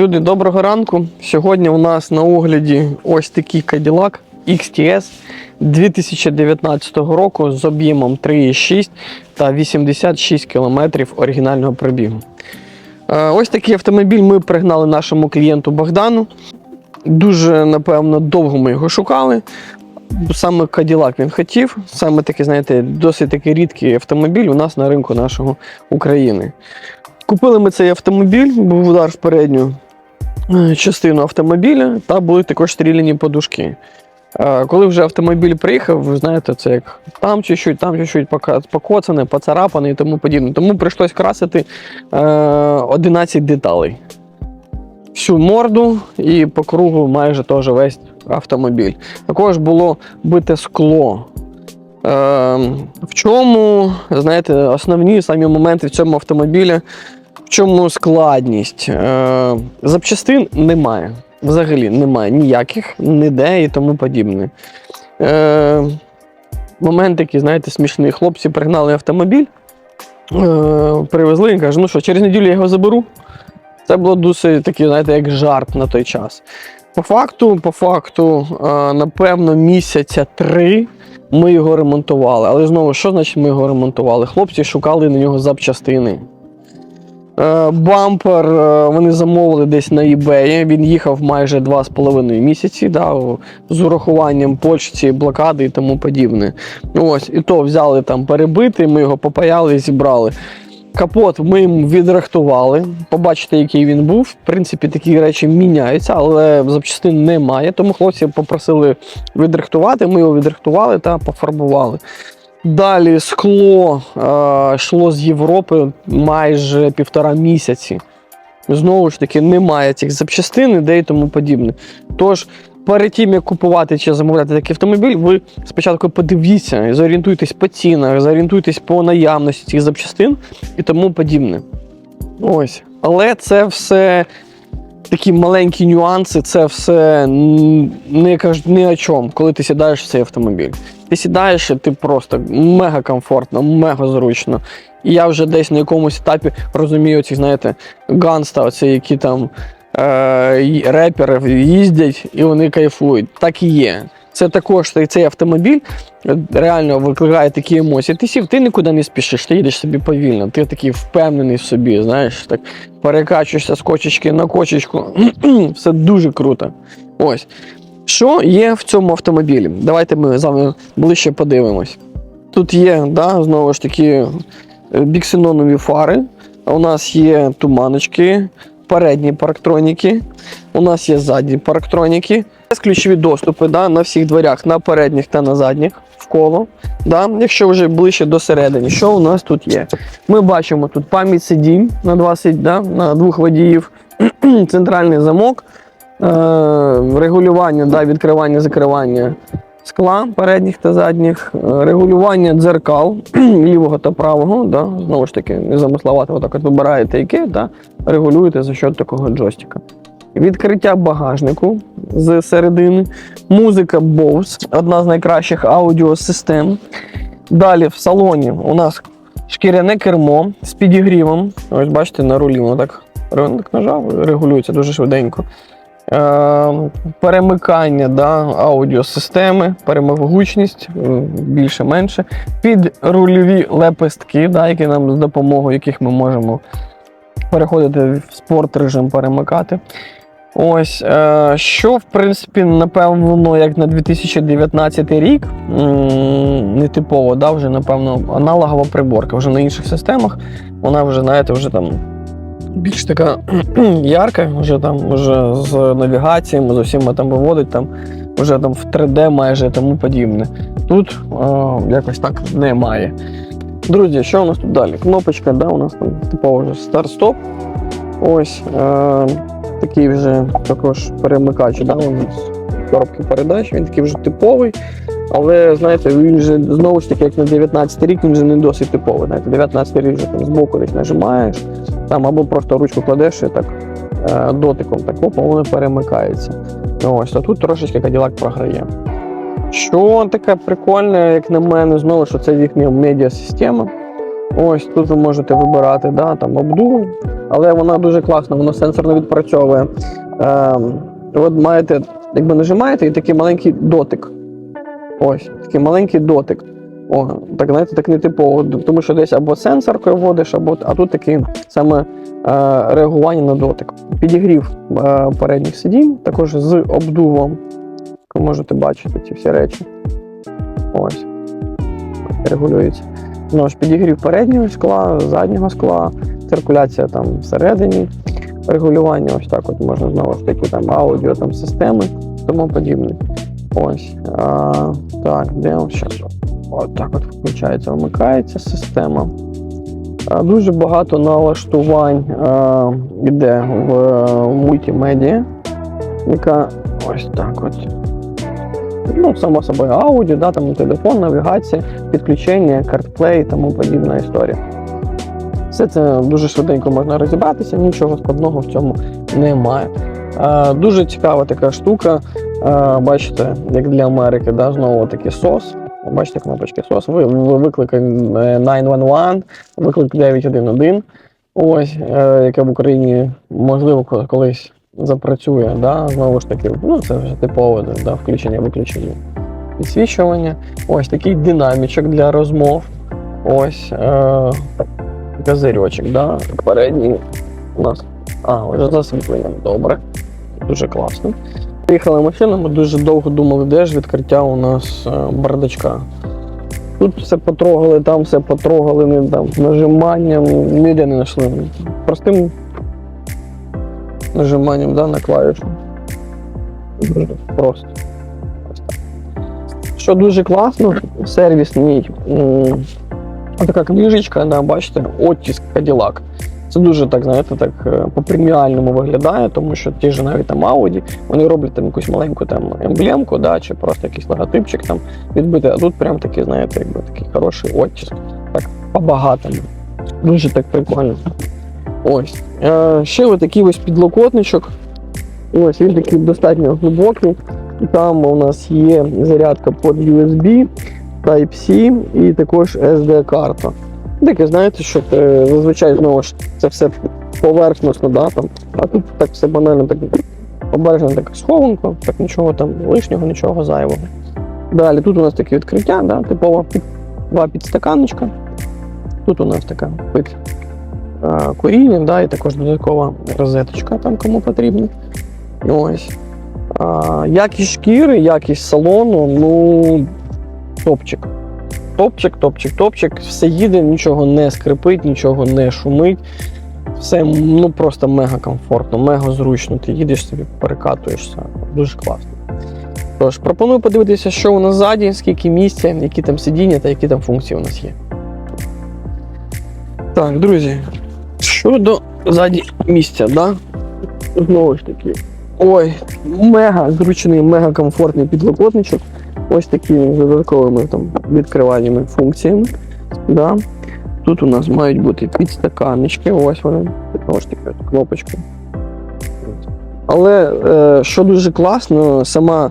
Люди, доброго ранку. Сьогодні у нас на огляді ось такий Cadillac XTS 2019 року з об'ємом 3,6 та 86 км оригінального пробігу. Е, Ось такий автомобіль ми пригнали нашому клієнту Богдану. Дуже, напевно, довго ми його шукали. Саме Cadillac він хотів. Саме такий, знаєте, досить такий рідкий автомобіль у нас на ринку нашого України. Купили ми цей автомобіль, був удар в передню частину автомобіля та були також стріляні подушки. Е, Коли вже автомобіль приїхав, ви знаєте, це як там чуть-чуть, там чуть-чуть покоцане, поцарапане і тому подібне. Тому прийшлось красити е, 11 деталей. Всю морду і по кругу майже теж весь автомобіль. Також було бите скло. Е, в чому, знаєте, основні самі моменти в цьому автомобілі, чому складність? Е, запчастин немає. Взагалі немає ніяких, ніде і тому подібне. Е, момент такий, знаєте, смішний. Хлопці пригнали автомобіль, е, привезли і кажуть, ну що, через неділю я його заберу. Це було досить такий, знаєте, як жарт на той час. По факту, по факту, е, напевно, місяця три ми його ремонтували. Але знову, що значить ми його ремонтували? Хлопці шукали на нього запчастини. Е, Бампер е, вони замовили десь на eBay. Він їхав майже 2,5 місяці, да, з урахуванням почті, блокади і тому подібне. Ось, і то взяли там перебити, ми його попаяли і зібрали. Капот ми їм відрихтували. Побачите, який він був. В принципі, такі речі міняються, але запчастин немає. Тому хлопці попросили відрихтувати. Ми його відрихтували та пофарбували. Далі скло е, йшло з Європи майже півтора місяці. Знову ж таки, немає цих запчастин, ідей і тому подібне. Тож, перед тим, як купувати чи замовляти такий автомобіль, ви спочатку подивіться зорієнтуйтесь по цінах, зорієнтуйтесь по наявності цих запчастин і тому подібне. Ось. Але це все такі маленькі нюанси, це все м, не о чому, коли ти сідаєш в цей автомобіль. Ти сідаєш, і ти просто мега комфортно, мега зручно. І я вже десь на якомусь етапі розумію ці, знаєте, ганста, оці, які там е, репери їздять і вони кайфують. Так і є. Це також цей- автомобіль е, реально викликає такі емоції. Ти сів, ти нікуди не спішиш, ти їдеш собі повільно, ти такий впевнений в собі, знаєш, так перекачуєшся з кочечки на кочечку. Все дуже круто. Ось. Що є в цьому автомобілі? Давайте ми з вами ближче подивимось. Тут є, да, знову ж таки, е, біксенонові фари. У нас є туманочки, передні парктроніки. У нас є задні парктроніки. Є ключові доступи да, на всіх дверях, на передніх та на задніх в коло. Да. Якщо вже ближче до середини, що у нас тут є? Ми бачимо тут пам'ять сидінь на два сидь, да, на двох водіїв, центральний замок, регулювання, да, відкривання, закривання скла передніх та задніх, е, регулювання дзеркал лівого та правого. Да, знову ж таки, не замисловато, отак от вибираєте яке, та регулюєте за счет такого джойстика. Відкриття багажнику з середини, музика Bose, одна з найкращих аудіосистем. Далі в салоні у нас шкіряне кермо з підігрівом. Ось бачите, на рулі воно так, так нажав, регулюється дуже швиденько. Е, перемикання да, аудіосистеми, перемогучність е, більше-менше. Під рульові лепестки, да, які нам з допомогою яких ми можемо переходити в спорт режим перемикати. Ось, е, що, в принципі, напевно, як на 2019 рік, нетипово, да, вже, напевно, аналогова приборка. Вже на інших системах вона вже, знаєте, вже там більш така ярка, вже там вже з навігаціями, з усіма там виводить, там вже там в 3D майже тому подібне. Тут е, якось так немає. Друзі, що у нас тут далі? Кнопочка, да, у нас там типово вже старт-стоп. Ось е, такий вже також перемикач, да, у нас коробки передач, він такий вже типовий. Але знаєте, він вже знову ж таки, як на 19 рік, він вже не досить типовий. Знаєте, 19 рік вже там збоку десь нажимаєш, там або просто ручку кладеш і так е, дотиком так опа, воно перемикається. Ну, ось, а тут трошечки Cadillac програє. Що таке прикольне, як на мене, знову що це їхня медіасистема. Ось тут ви можете вибирати да, там обдув, але вона дуже класна, вона сенсорно відпрацьовує. Ем, от маєте, якби нажимаєте, і такий маленький дотик. Ось, такий маленький дотик. О, так знаєте, так не типово, тому що десь або сенсоркою вводиш, або а тут такий саме е, реагування на дотик. Підігрів е, передніх сидінь, також з обдувом. Ви можете бачити ці всі речі. Ось. Регулюється. Ну ж, підігрів переднього скла, заднього скла, циркуляція там всередині, регулювання, ось так от можна знову ж таки там аудіо, там системи, тому подібне. Ось. А, так, де зараз? От так от включається, вмикається система. Дуже багато налаштувань йде в, е, мультимедіа, яка ось так от. Ну, само собою, аудіо, да, там телефон, навігація, підключення, CarPlay і тому подібна історія. Все це дуже швиденько можна розібратися, нічого складного в цьому немає. Е, дуже цікава така штука. Е, бачите, як для Америки, да, знову таки SOS. Бачите кнопочки SOS. Ви, ви виклик е, 911, виклик 911. Ось, е, яке в Україні можливо колись запрацює. Да? Знову ж таки, ну це вже типове да, включення-виключення. Підсвічування. Ось такий динамічок для розмов. Ось е, козирьочок, да? передній у нас. А, вже засвітлення. Добре. Дуже класно. Приїхали машина, ми дуже довго думали, де ж відкриття у нас е, бардачка. Тут все потрогали, там все потрогали, не там нажиманням, ніде не знайшли. Простим нажиманням да, на клавішу. Дуже просто. Що дуже класно, сервісний. м, Така книжечка, да, бачите, оттиск Cadillac. Це дуже так, знаєте, так е, по-преміальному виглядає, тому що ті ж навіть там Audi, вони роблять там якусь маленьку там емблемку, да, чи просто якийсь логотипчик там відбитий, а тут прям такий, знаєте, якби такий хороший оттиск. Так, по-багатому. Дуже так прикольно. Ось. Е, ще ось такий ось підлокотничок. Ось він такий достатньо глибокий. Там у нас є зарядка під USB, Type-C і також SD-карта. Таке, знаєте, що е, зазвичай знову ж це все поверхносно, да, там, а тут так все банально так обережно так схованко, так нічого там лишнього, нічого зайвого. Далі тут у нас таке відкриття, да, типова два підстаканочка. Тут у нас така під е, коріння, да, і також додаткова розеточка там кому потрібно. Ось. А, якість шкіри, якість салону, ну, топчик. Топчик, топчик, топчик. Все їде, нічого не скрипить, нічого не шумить. Все ну, просто мега комфортно, мега зручно. Ти їдеш собі, перекатуєшся. Дуже класно. Тож, пропоную подивитися, що у нас ззаді, скільки місця, які там сидіння та які там функції у нас є. Так, друзі, щодо ззаді місця, да? Знову ж таки. Ой, мега зручний, мега комфортний підлокотничок. Ось такими додатковими там відкривальними функціями. Да. Тут у нас мають бути підстаканнички, ось вони, ж таки, кнопочки. Але е, що дуже класно, сама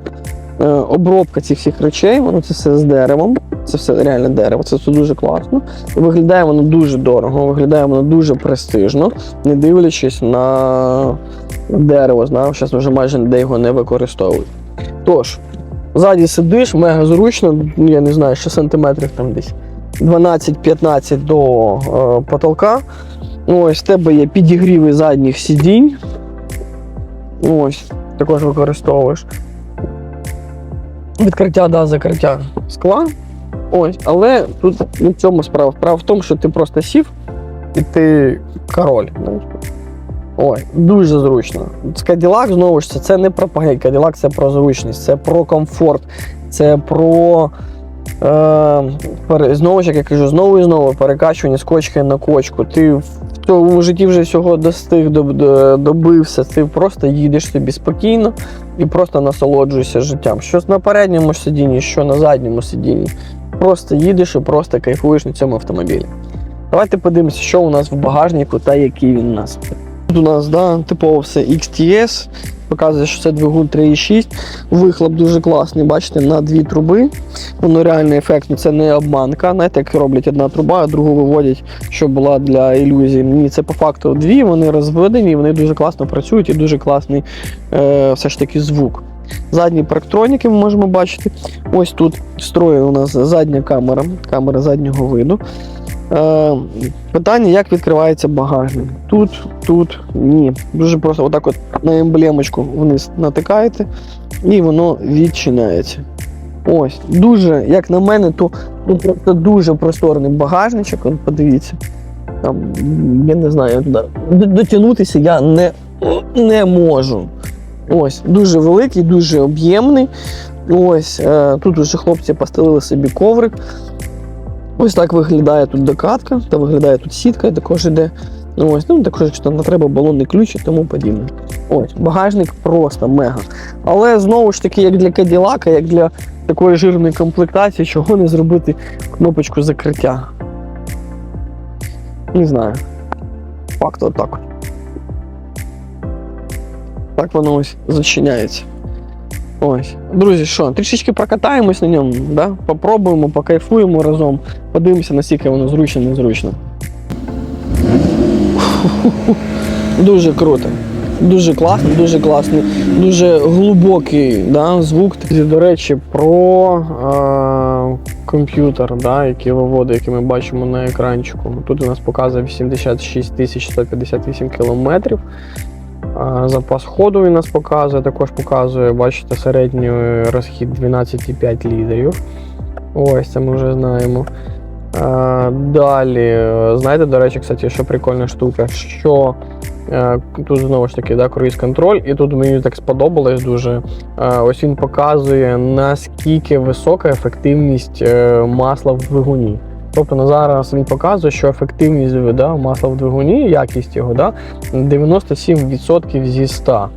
е, обробка цих всіх речей, воно це все з деревом. Це все реально дерево, це все дуже класно. Виглядає воно дуже дорого, виглядає воно дуже престижно, не дивлячись на дерево. Знаю, зараз вже майже ніде його не використовують. Тож, ззаді сидиш, мега зручно, я не знаю, що сантиметрів там десь 12-15 до е, потолка. Ось в тебе є підігріви задніх сидінь. Ось, також використовуєш. Відкриття, да, закриття скла. Ось, але тут не в цьому справа. Справа в тому, що ти просто сів і ти король. Ой, дуже зручно. Cadillac, знову ж це, не про пагель. Cadillac це про зручність, це про комфорт, це про. Е, знову ж, як я кажу, знову і знову перекачування з кочки на кочку. Ти в цьому житті вже всього достиг, доб- добився. Ти просто їдеш собі спокійно і просто насолоджуєшся життям. Що на передньому сидінні, що на задньому сидінні. Просто їдеш і просто кайфуєш на цьому автомобілі. Давайте подивимося, що у нас в багажнику та який він у нас. Тут у нас да, типово все XTS, показує, що це двигун 3,6. Вихлоп дуже класний, бачите, на дві труби. Воно реально ефектно, це не обманка. Знаєте, як роблять одна труба, а другу виводять, щоб була для ілюзії. Ні, це по факту дві, вони розведені, вони дуже класно працюють і дуже класний е, все ж таки звук. Задні парктроніки ми можемо бачити. Ось тут встроєна у нас задня камера, камера заднього виду. Е, питання, як відкривається багажник. Тут, тут, ні. Дуже просто отак от на емблемочку вниз натикаєте, і воно відчиняється. Ось, дуже, як на мене, то ну, просто дуже просторний багажничок. Подивіться. Там, я не знаю, дотягнутися я не, не можу. Ось, дуже великий, дуже об'ємний. Ось, е, тут уже хлопці постелили собі коврик. Ось так виглядає тут докатка, та виглядає тут сітка, також іде. Ну, Ось, ну також якщо там треба балонний ключ і тому подібне. Ось, багажник просто мега. Але знову ж таки, як для Каділака, як для такої жирної комплектації, чого не зробити кнопочку закриття. Не знаю. Факт отак. Так воно ось зачиняється. Ось. Друзі, що, трішечки прокатаємось на ньому, да? попробуємо, покайфуємо разом, подивимося, наскільки воно зручно, незручно. Дуже круто. Дуже класно, дуже класний, дуже глибокий да, звук. До речі, про е, комп'ютер, да, який виводить, який ми бачимо на екранчику. Тут у нас показує 86 158 кілометрів. Запас ходу він нас показує, також показує, бачите, середній розхід 12,5 літрів. Ось це ми вже знаємо. Далі, знаєте, до речі, кстати, що прикольна штука, що е, тут знову ж таки да, круїз контроль, і тут мені так сподобалось дуже. Ось він показує, наскільки висока ефективність е, масла в двигуні. Тобто на зараз він показує, що ефективність да, масла в двигуні, якість його, да, 97% зі 100.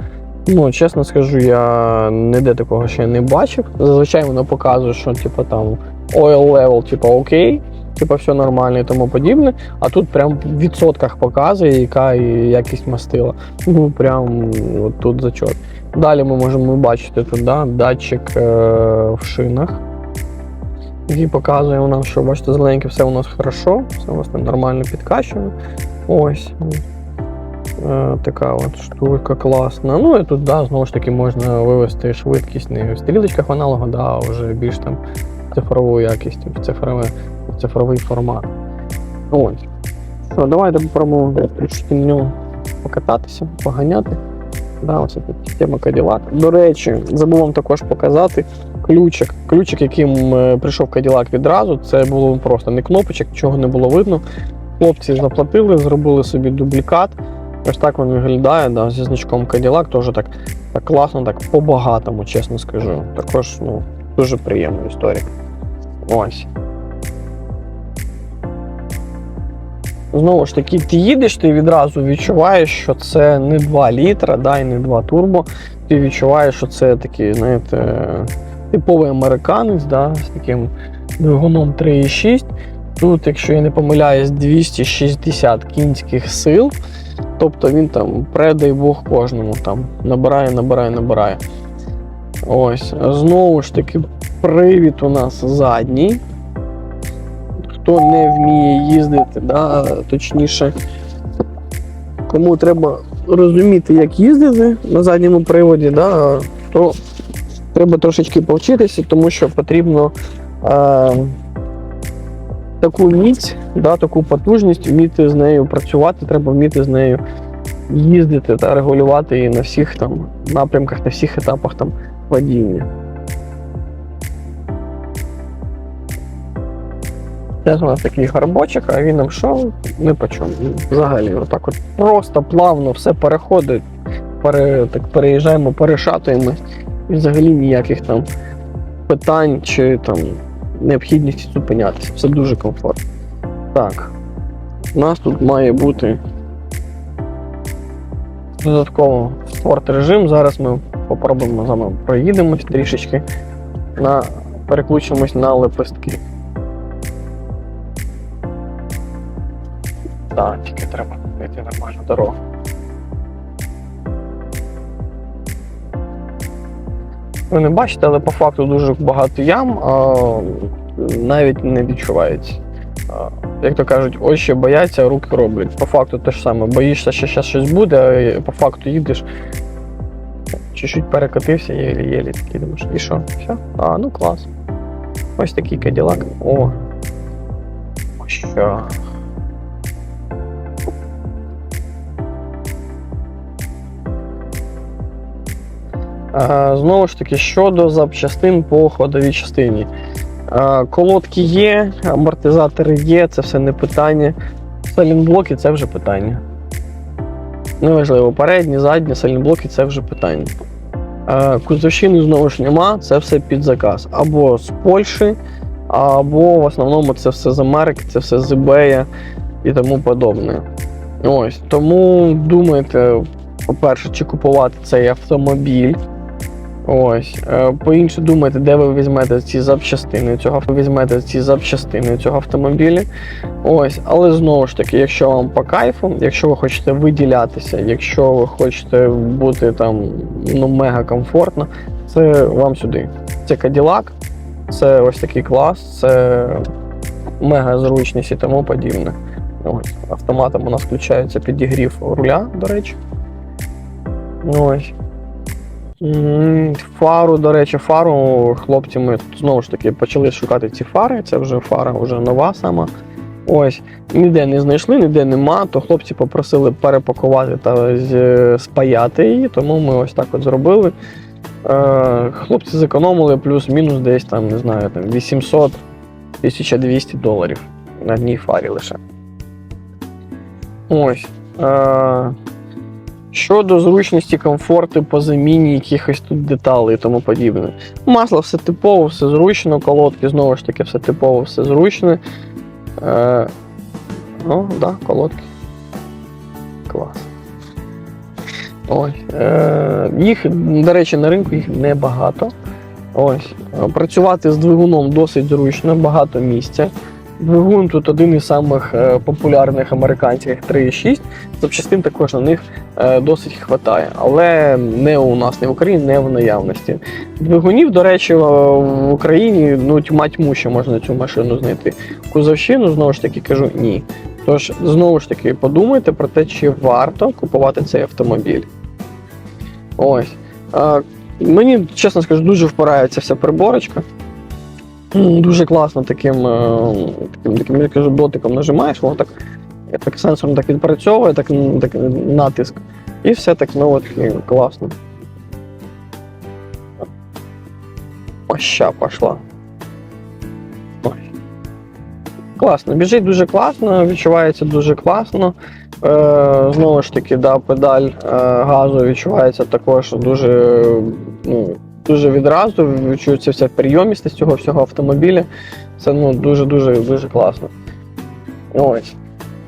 Ну, чесно скажу, я ніде такого ще не бачив. Зазвичай воно показує, що типу, там oil level, типу, окей, типу, все нормально і тому подібне. А тут прям в відсотках показує, яка якість мастила. Ну, прям от тут зачот. Далі ми можемо бачити тут да, датчик е- в шинах який показує нам, що бачите, зелененьке все у нас хорошо, все у нас там нормально підкачано. Ось. Е, така от штука класна. Ну і тут, да, знову ж таки, можна вивести швидкість не в стрілочках аналогу, да, а вже більш там цифрову якість, в цифровий, формат. Ось. Що, давайте попробуємо трішки на нього покататися, поганяти. Да, ось тема Cadillac. До речі, забув вам також показати ключик. Ключик, яким е, прийшов Cadillac відразу, це було просто не кнопочок, нічого не було видно. Хлопці заплатили, зробили собі дублікат. Ось так він виглядає, да, зі значком Cadillac, теж так, так класно, так по-багатому, чесно скажу. Також ну, дуже приємна історія. Ось. Знову ж таки, ти їдеш, ти відразу відчуваєш, що це не 2 літра, да, і не 2 турбо. Ти відчуваєш, що це такий, знаєте, типовий американець, да, з таким двигуном 3,6. Тут, якщо я не помиляюсь, 260 кінських сил. Тобто він там, предай Бог кожному там набирає, набирає, набирає. Ось. Знову ж таки, привід у нас задній. Хто не вміє їздити, да, точніше, кому треба розуміти, як їздити на задньому приводі, да, то треба трошечки повчитися, тому що потрібно е, таку міць, да, таку потужність, вміти з нею працювати, треба вміти з нею їздити та регулювати її на всіх там напрямках, на всіх етапах там водіння. Це у нас такий гарбочок, а він нам що? Не по чому. Взагалі, отак от просто плавно все переходить, пере, так переїжджаємо, перешатуємо. І взагалі ніяких там питань чи там необхідності зупинятися. Все дуже комфортно. Так. У нас тут має бути додатково спорт режим. Зараз ми попробуємо з вами проїдемось трішечки, на, переключимось на лепестки. Так, тільки треба знайти нормальну дорогу. Ви не бачите, але по факту дуже багато ям, а навіть не відчувається. Як то кажуть, очі бояться, руки роблять. По факту те ж саме. Боїшся, що зараз щось буде, а по факту їдеш. Чуть-чуть перекотився, єлі-єлі такий думаєш. І що? Все? А, ну клас. Ось такий каділак. О. Що? Знову ж таки, щодо запчастин по ходовій частині. Е, Колодки є, амортизатори є, це все не питання. Салінблоки це вже питання. Неважливо, передні, задні, салінблоки це вже питання. Е, Кузовщини знову ж нема, це все під заказ. Або з Польщі, або в основному це все з Америки, це все з eBay і тому подобне. Ось, тому думайте, по-перше, чи купувати цей автомобіль. Ось. Е, По-інше, думайте, де ви візьмете ці запчастини цього, візьмете ці запчастини цього автомобіля. Ось, але знову ж таки, якщо вам по кайфу, якщо ви хочете виділятися, якщо ви хочете бути там ну, мега комфортно, це вам сюди. Це Cadillac, це ось такий клас, це мега зручність і тому подібне. Ось, автоматом у нас включається підігрів руля, до речі. Ось. Фару, до речі, фару хлопці ми знову ж таки почали шукати ці фари. Це вже фара вже нова сама. Ось, ніде не знайшли, ніде нема, то хлопці попросили перепакувати та спаяти її, тому ми ось так от зробили. Е, хлопці зекономили плюс-мінус десь там, не знаю, там 800-1200 доларів на одній фарі лише. Ось. Щодо зручності, комфорту по заміні якихось тут деталей і тому подібне. Масло все типово, все зручно, колодки знову ж таки все типово, все зручно. Е, ну, так, да, колодки. Клас. Ось. Е, їх, до речі, на ринку їх небагато. Ось. Е, Працювати з двигуном досить зручно, багато місця. Двигун тут один із самих е, популярних американських 3.6. Запчастин також на них е, досить хватає, але не у нас, не в Україні, не в наявності. Двигунів, до речі, в Україні ну, тьма тьму ще можна цю машину знайти. Кузовщину, знову ж таки, кажу ні. Тож, знову ж таки, подумайте про те, чи варто купувати цей автомобіль. Ось. Е, Мені, чесно скажу, дуже впирається вся приборочка. М, Дуже класно таким, е, таким, таким я кажу, дотиком нажимаєш, воно так, так сенсорно так відпрацьовує, так, так натиск. І все так ну, от, і класно. Ось ща пошла. Класно, біжить дуже класно, відчувається дуже класно. Е, знову ж таки, да, педаль е, газу відчувається також дуже, ну, дуже відразу, відчується вся прийомістість цього всього автомобіля. Це ну, дуже-дуже дуже класно. Ось.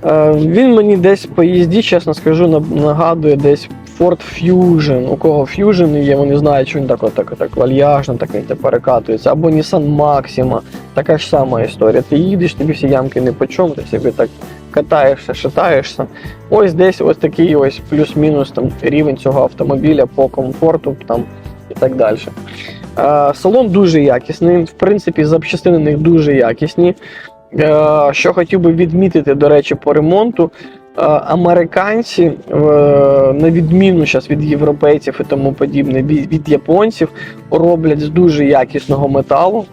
Е, він мені десь по їзді, чесно скажу, нагадує десь Ford Fusion. У кого Fusion є, вони знають, що він так, так, так вальяжно, так він перекатується. Або Nissan Maxima. Така ж сама історія. Ти їдеш, тобі всі ямки не по чому, ти собі так катаєшся, шатаєшся. Ось десь ось такий ось плюс-мінус там рівень цього автомобіля по комфорту там і так далі. Е, салон дуже якісний, в принципі, запчастини них дуже якісні. Е, що хотів би відмітити, до речі, по ремонту. Е, Американці, на відміну зараз від європейців і тому подібне, від, японців, роблять з дуже якісного металу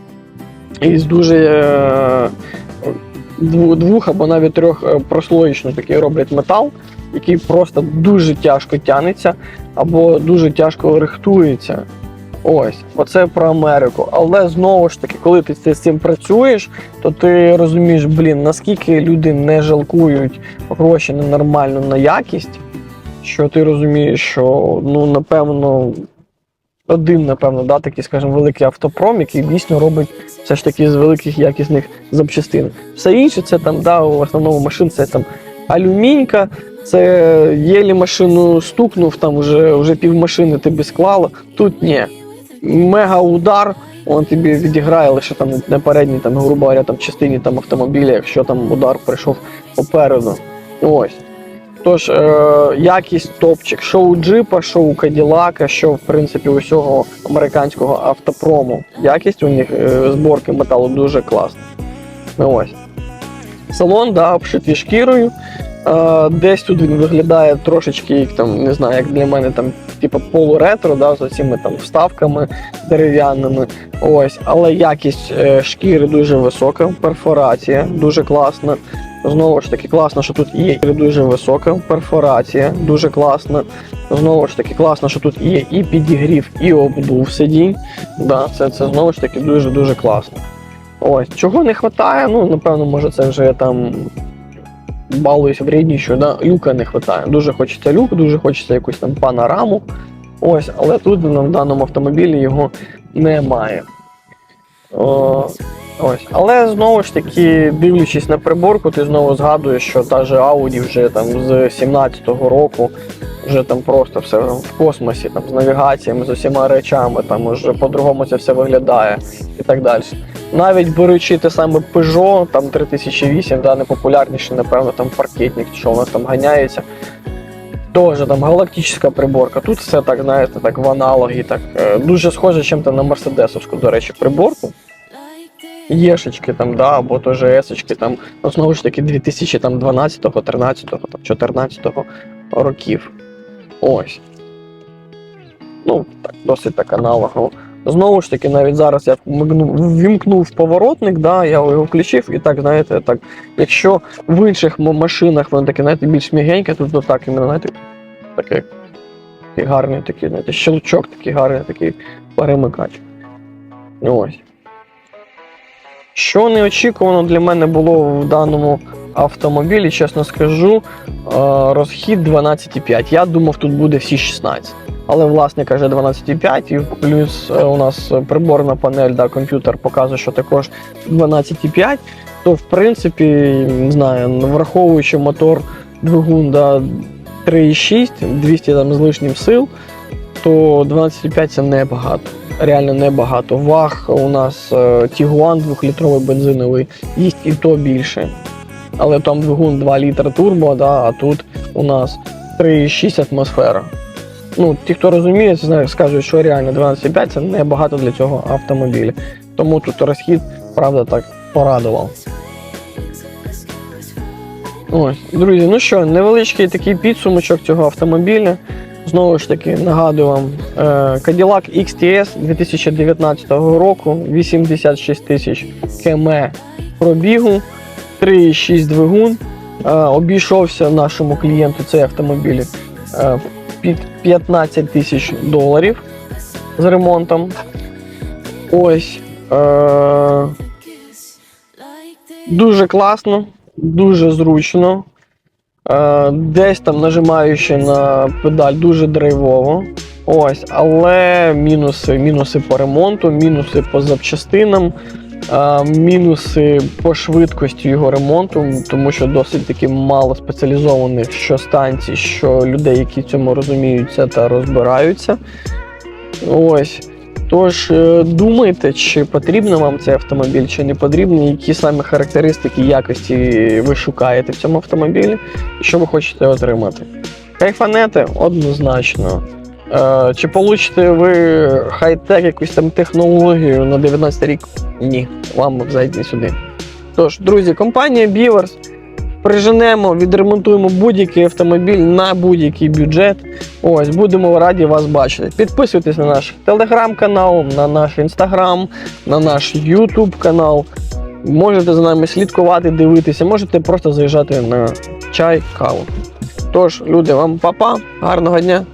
і з дуже двох або навіть трьох е, прослоєчно такий роблять метал, який просто дуже тяжко тянеться або дуже тяжко рихтується. Ось, оце про Америку. Але знову ж таки, коли ти з цим працюєш, то ти розумієш, блін, наскільки люди не жалкують гроші на нормальну на якість, що ти розумієш, що ну напевно. Один, напевно, да, такий, скажімо, великий автопром, який дійсно робить все ж таки з великих якісних запчастин. Все інше це там, да, в основному машин це там алюмінька, це єлі машину стукнув, там вже, вже пів машини тобі склало. Тут ні. Мега удар, він тобі відіграє лише там на передній, там, грубо говоря, там частині там, автомобіля, якщо там удар прийшов попереду. Ось. Тож, е, якість топчик, що у джипа, що у Каділака, що в принципі усього американського автопрому. Якість у них е, зборки металу дуже класна. Ну ось. Салон, да, обшитий шкірою. Е, десь тут він виглядає трошечки, там, не знаю, як для мене там, типу полуретро, да, з цими там вставками дерев'яними. Ось, але якість е, шкіри дуже висока, перфорація дуже класна. Знову ж таки, класно, що тут є і дуже висока перфорація, дуже класно. Знову ж таки, класно, що тут є і підігрів, і обдув сидінь. Да, це, це знову ж таки дуже-дуже класно. Ось, чого не вистачає, ну, напевно, може, це вже там балуюсь вреднічою, да? люка не вистачає. Дуже хочеться люк, дуже хочеться якусь там панораму. Ось, але тут в даному автомобілі його немає. О, ось. Але знову ж таки, дивлячись на приборку, ти знову згадуєш, що та же Audi вже там з 17-го року вже там просто все в космосі, там з навігаціями, з усіма речами, там уже по-другому це все виглядає і так далі. Навіть беручи те саме Peugeot, там 3008, да, найпопулярніший, напевно, там паркетник, що у нас там ганяється. Тоже там галактична приборка. Тут все так, знаєте, так в аналогі, так е, дуже схоже чим-то на мерседесовську, до речі, приборку. Єшечки там, да, або теж есочки там, ну, знову ж таки, 2012, 13, там, 14 років. Ось. Ну, так, досить так аналогово. Знову ж таки, навіть зараз я ввімкнув поворотник, да, я його включив, і так, знаєте, так, якщо в інших машинах воно таке, знаєте, більш м'ягеньке, тут то так, іменно, знаєте, таке, такий гарний такий, знаєте, щелчок такий гарний, такий перемикач. Ось. Що неочікувано для мене було в даному автомобілі, чесно скажу, е, розхід 12,5. Я думав, тут буде всі 16. Але власник каже 12,5, і плюс е, у нас приборна панель, да, комп'ютер показує, що також 12,5. То, в принципі, не знаю, враховуючи мотор двигун да, 3,6, 200 там з лишнім сил, то 12,5 це небагато. Реально небагато. Ваг у нас е, Тігуан 2-літровий бензиновий, їсть і то більше. Але там двигун 2 літра турбо, да, а тут у нас 3,6 атмосфера. Ну, ті, хто розуміє, скажуть, що реально 12,5 це небагато для цього автомобіля. Тому тут розхід, правда, так порадував. Ось, друзі, ну що, невеличкий такий підсумочок цього автомобіля. Знову ж таки, нагадую вам, е, Cadillac XTS 2019 року, 86 тисяч км пробігу, 3,6 двигун. Е, Обійшовся нашому клієнту цей автомобіль е, під 15 тисяч доларів з ремонтом. Ось. Дуже класно, дуже зручно. Е, десь там нажимаючи на педаль дуже драйвово. Ось, але мінуси, мінуси по ремонту, мінуси по запчастинам, е, мінуси по швидкості його ремонту, тому що досить таки мало спеціалізованих що станцій, що людей, які в цьому розуміються та розбираються. Ось. Тож е, думайте, чи потрібен вам цей автомобіль, чи не потрібен, які саме характеристики якості ви шукаєте в цьому автомобілі, і що ви хочете отримати. Кайфанете однозначно. Е, чи получите ви хай-тек, якусь там технологію на 19 рік? Ні, вам зайти сюди. Тож, друзі, компанія Beavers приженемо, відремонтуємо будь-який автомобіль на будь-який бюджет. Ось, будемо раді вас бачити. Підписуйтесь на наш телеграм-канал, на наш інстаграм, на наш ютуб канал. Можете за нами слідкувати, дивитися, можете просто заїжджати на чай, каву. Тож, люди, вам па-па, гарного дня!